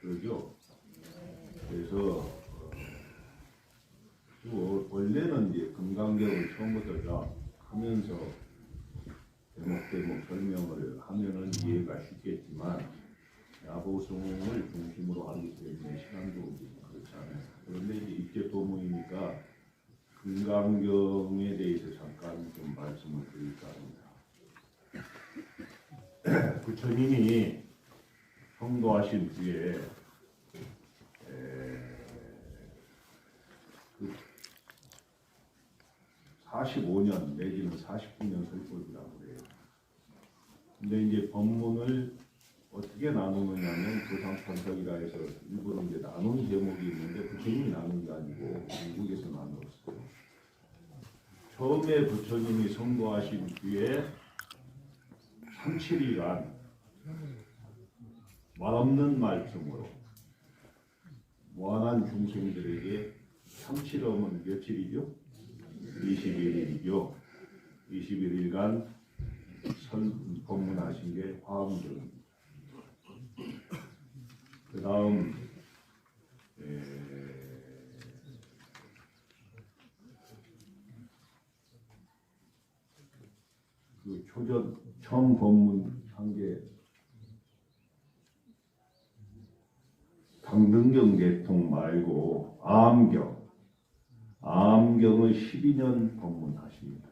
그러죠. 그래서 어, 또 원래는 이제 금강경을 처음부터 쫙 하면서 대목 대목 설명을 하면은 이해가 쉽겠지만 야보송을 중심으로 하기 때문에 시간도 그렇잖아요. 그런데 이제 입제 도모이니까 금강경에 대해서 잠깐 좀 말씀을 드릴까 합니다. 부처님이 성도하신 뒤에 에, 그 45년 내지는 49년 설법이라고 그래요. 근데 이제 법문을 어떻게 나누느냐면 조상판석이라 해서 일부러 이제 나눈 제목이 있는데 부처님이 나눈 게 아니고 중국에서 나눴어요. 처음에 부처님이 성도하신 뒤에 3, 7일간 말없는 말씀으로 무한한 중생들에게 3, 7엄은 며칠이죠? 21일이죠. 21일간 선 법문하신 게 화엄경입니다. 그 다음 그 초전 처음 법문 한 게 당등경 대통 말고 암경 암경을 12년 법문하십니다.